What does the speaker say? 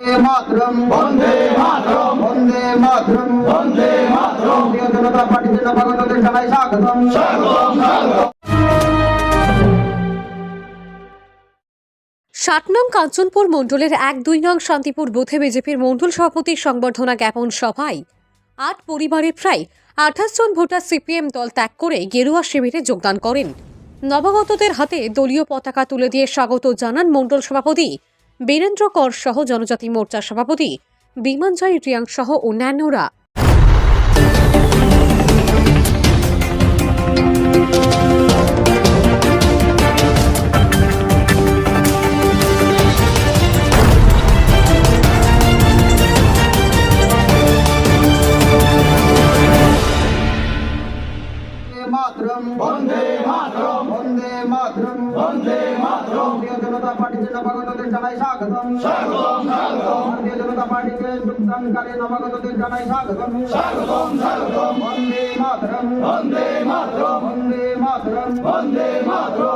মাতরম বন্দে মাতরম বন্দে মাতরম বন্দে মাতরম। ভারতীয় জনতা পার্টির নবাগতদের জানাই স্বাগতম। স্বাগতম স্বাগতম। ষাট নং কাঞ্চনপুর মণ্ডলের এক দুই নং শান্তিপুর বুথে বিজেপির মণ্ডল সভাপতির সংবর্ধনা জ্ঞাপন সভায় আট পরিবারের প্রায় আঠাশ জন ভোটার সিপিএম দল ত্যাগ করে গেরুয়া শিবিরে যোগদান করেন। নবাগতদের হাতে দলীয় পতাকা তুলে দিয়ে স্বাগত জানান মণ্ডল সভাপতি বীরেন্দ্র কর সহ জনজাতি মোর্চার সভাপতি বিমানজয় রিয়াং সহ অন্যান্যরা। মাতরম বন্দে মাতরম বন্দে মাতরম বন্দে মাতরম। ভারতীয় জনতা পার্টির নবাগতদের জানাই স্বাগতম। স্বাগতম স্বাগতম। ভারতীয় জনতা পার্টিতে যোগদানকারী নবাগতদের জানাই স্বাগতম। স্বাগতম স্বাগতম। বন্দে মাতরম। বন্দে মাতরম। বন্দে মাতরম। বন্দে মাতরম।